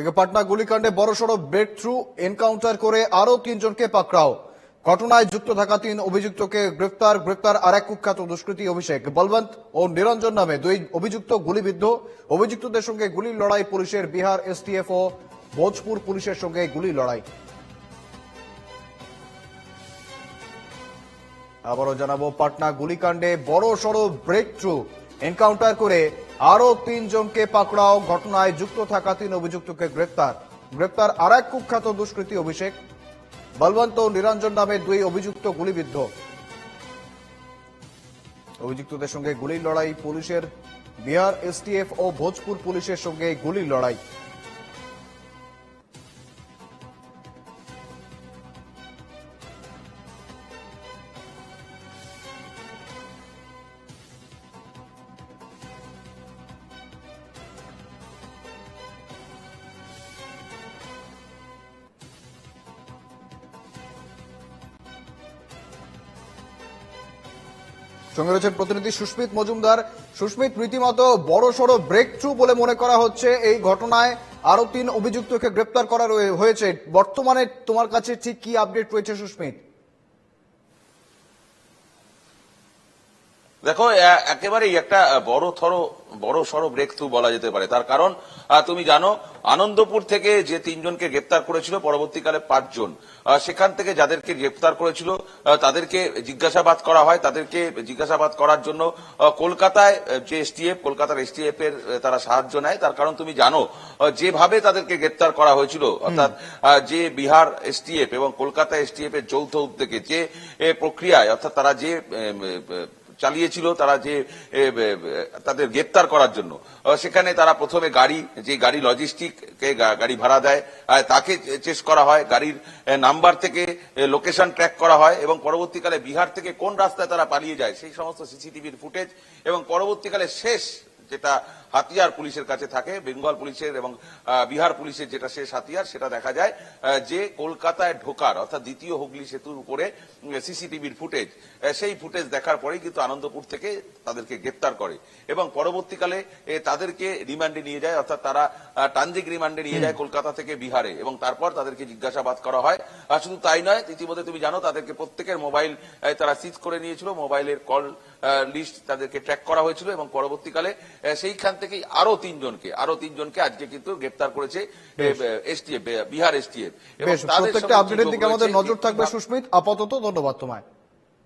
এদিকে পাটনা গুলিকাণ্ডে বড়সড় break through encounter করে আরও তিনজনকে পাকড়াও। ঘটনায় যুক্ত থাকা তিন অভিযুক্তকে গ্রেফতার গ্রেফতার আর এক কুখ্যাত দুষ্কৃতী অভিষেক বলবন্ত ও নিরঞ্জন নামে দুই অভিযুক্ত গুলিবিদ্ধ। অভিযুক্তদের সঙ্গে গুলির লড়াই পুলিশের বিহার এসটিএফ ও ভোজপুর পুলিশের সঙ্গে গুলি লড়াই। আবারও জানাব, পাটনা গুলিকাণ্ডে বড় সড় ব্রেক থ্রু এনকাউন্টার করে আরও তিনজনকে পাকড়াও ঘটনায় যুক্ত থাকা তিন অভিযুক্তকে গ্রেপ্তার। গ্রেপ্তার আর এক কুখ্যাত দুষ্কৃতী অভিষেক। বলবন্ত নিরঞ্জন নামে দুই অভিযুক্ত গুলিবিদ্ধ। অভিযুক্তদের সঙ্গে গুলির লড়াই, পুলিশের, বিহার এসটিএফ ও ভোজপুর পুলিশের সঙ্গে গুলির লড়াই। সঙ্গে রয়েছেন প্রতিনিধি সুস্মিত মজুমদার। সুস্মিত, রীতিমতো বড় সড়ো ব্রেক থ্রু বলে মনে করা হচ্ছে। এই ঘটনায় আরও তিন অভিযুক্তকে গ্রেপ্তার করা হয়েছে। বর্তমানে তোমার কাছে ঠিক কি আপডেট রয়েছে সুস্মিত? দেখো একেবারেই একটা বড় থর বড় সড় ব্রেক থ্রু বলা যেতে পারে। তার কারণ তুমি জানো আনন্দপুর থেকে যে তিনজনকে গ্রেপ্তার করেছিল পরবর্তীকালে পাঁচজন সেখান থেকে যাদেরকে গ্রেপ্তার করেছিল তাদেরকে জিজ্ঞাসাবাদ করা হয়। তাদেরকে জিজ্ঞাসাবাদ করার জন্য কলকাতায় যে এসটিএফ কলকাতার এসটিএফ এর তারা সাহায্য নেয়। তার কারণ তুমি জানো যেভাবে তাদেরকে গ্রেপ্তার করা হয়েছিল অর্থাৎ যে বিহার এসটিএফ এবং কলকাতা এসটিএফ এর যৌথ উদ্যোগে যে প্রক্রিয়ায় অর্থাৎ তারা যে চালিয়েছিল তারা যে তাদের গ্রেপ্তার করার জন্য। সেখানে তারা প্রথমে গাড়ি, যে গাড়ি লজিস্টিক গাড়ি ভাড়া দেয় তাকে চেস করা হয়, গাড়ির নাম্বার থেকে লোকেশন ট্র্যাক করা হয় এবং পরবর্তীকালে বিহার থেকে কোন রাস্তায় তারা পালিয়ে যায় সেই সমস্ত সিসিটিভির ফুটেজ এবং পরবর্তীকালে শেষ যেটা হাতিয়ার পুলিশের কাছে থাকে বেঙ্গল পুলিশের এবং বিহার পুলিশের যেটা শেষ হাতিয়ার সেটা দেখা যায় যে কলকাতায় ঢোকার অর্থাৎ দ্বিতীয় হুগলি সেতুর উপরে সিসিটিভির ফুটেজ সেই ফুটেজ দেখার পরেই কিন্তু আনন্দপুর থেকে তাদেরকে গ্রেপ্তার করে এবং পরবর্তীকালে এ, তাদেরকে রিমান্ডে নিয়ে যায় অর্থাৎ তারা ট্রানজিক রিমান্ডে নিয়ে যায় কলকাতা থেকে বিহারে এবং তারপর তাদেরকে জিজ্ঞাসাবাদ করা হয়। আর শুধু তাই নয় ইতিমধ্যে তুমি জানো তাদেরকে প্রত্যেকের মোবাইল তারা সিজ করে নিয়েছিল মোবাইলের কল লিস্ট তাদেরকে ট্র্যাক করা হয়েছিল এবং পরবর্তীকালে সেইখান থেকেই আরও তিনজনকে আরও তিনজনকে আজকে কিন্তু গ্রেপ্তার করেছে এসটিএফ বিহার এসটিএফ এবং প্রত্যেকটা আপডেটের দিকে আমাদের নজর থাকবে সুস্মিত। আপাতত ধন্যবাদ তোমায়।